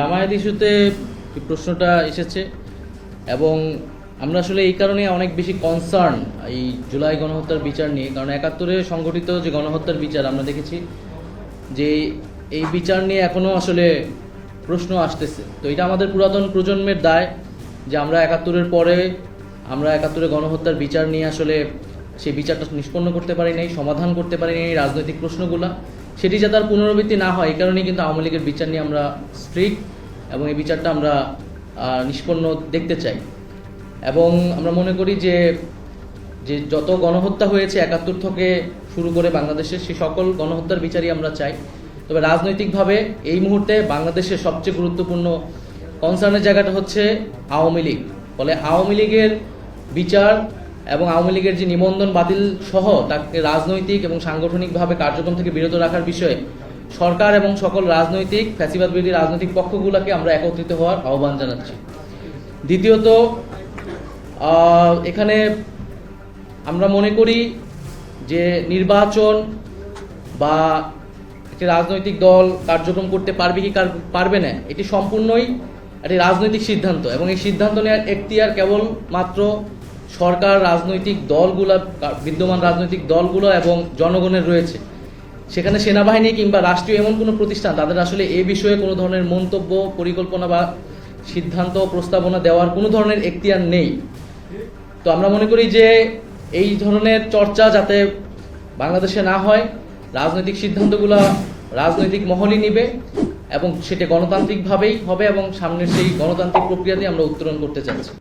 জামায়াত ইস্যুতে প্রশ্নটা এসেছে এবং আমরা আসলে এই কারণে অনেক বেশি কনসার্ন এই জুলাই গণহত্যার বিচার নিয়ে, কারণ একাত্তরে সংগঠিত যে গণহত্যার বিচার আমরা দেখেছি, যে এই বিচার নিয়ে এখনও আসলে প্রশ্ন আসতেছে। তো এটা আমাদের পুরাতন প্রজন্মের দায় যে আমরা একাত্তরের পরে আমরা একাত্তরে গণহত্যার বিচার নিয়ে আসলে সেই বিচারটা নিষ্পন্ন করতে পারি নাই, সমাধান করতে পারি নাই রাজনৈতিক প্রশ্নগুলা। সেটি যাতে আর পুনরাবৃত্তি না হয়, এই কারণেই কিন্তু আওয়ামী লীগের বিচার নিয়ে আমরা স্ট্রিক্ট এবং এই বিচারটা আমরা নিষ্পন্ন দেখতে চাই। এবং আমরা মনে করি যে যে যত গণহত্যা হয়েছে, একাত্তর থেকে শুরু করে বাংলাদেশের সে সকল গণহত্যার বিচারই আমরা চাই। তবে রাজনৈতিকভাবে এই মুহূর্তে বাংলাদেশের সবচেয়ে গুরুত্বপূর্ণ কনসার্নের জায়গাটা হচ্ছে আওয়ামী লীগ। ফলে আওয়ামী লীগের বিচার এবং আওয়ামী লীগের যে নিবন্ধন বাতিল সহ তাকে রাজনৈতিক এবং সাংগঠনিকভাবে কার্যক্রম থেকে বিরত রাখার বিষয়ে সরকার এবং সকল রাজনৈতিক ফ্যাসিবাদ বিরোধী রাজনৈতিক পক্ষগুলোকে আমরা একত্রিত হওয়ার আহ্বান জানাচ্ছি। দ্বিতীয়ত এখানে আমরা মনে করি যে নির্বাচন বা একটি রাজনৈতিক দল কার্যক্রম করতে পারবে কি পারবে না, এটি সম্পূর্ণই একটি রাজনৈতিক সিদ্ধান্ত এবং এই সিদ্ধান্ত নেওয়ার এখতিয়ার কেবল মাত্র সরকার, রাজনৈতিক দলগুলা, বিদ্যমান রাজনৈতিক দলগুলো এবং জনগণের রয়েছে। সেখানে সেনাবাহিনী কিংবা রাষ্ট্রীয় এমন কোনো প্রতিষ্ঠান, তাদের আসলে এ বিষয়ে কোনো ধরনের মন্তব্য, পরিকল্পনা বা সিদ্ধান্ত প্রস্তাবনা দেওয়ার কোনো ধরনের এখতিয়ার নেই। তো আমরা মনে করি যে এই ধরনের চর্চা যাতে বাংলাদেশে না হয়, রাজনৈতিক সিদ্ধান্তগুলো রাজনৈতিক মহলই নিবে এবং সেটা গণতান্ত্রিকভাবেই হবে এবং সামনের সেই গণতান্ত্রিক প্রক্রিয়াতে আমরা উত্তরণ করতে চাচ্ছি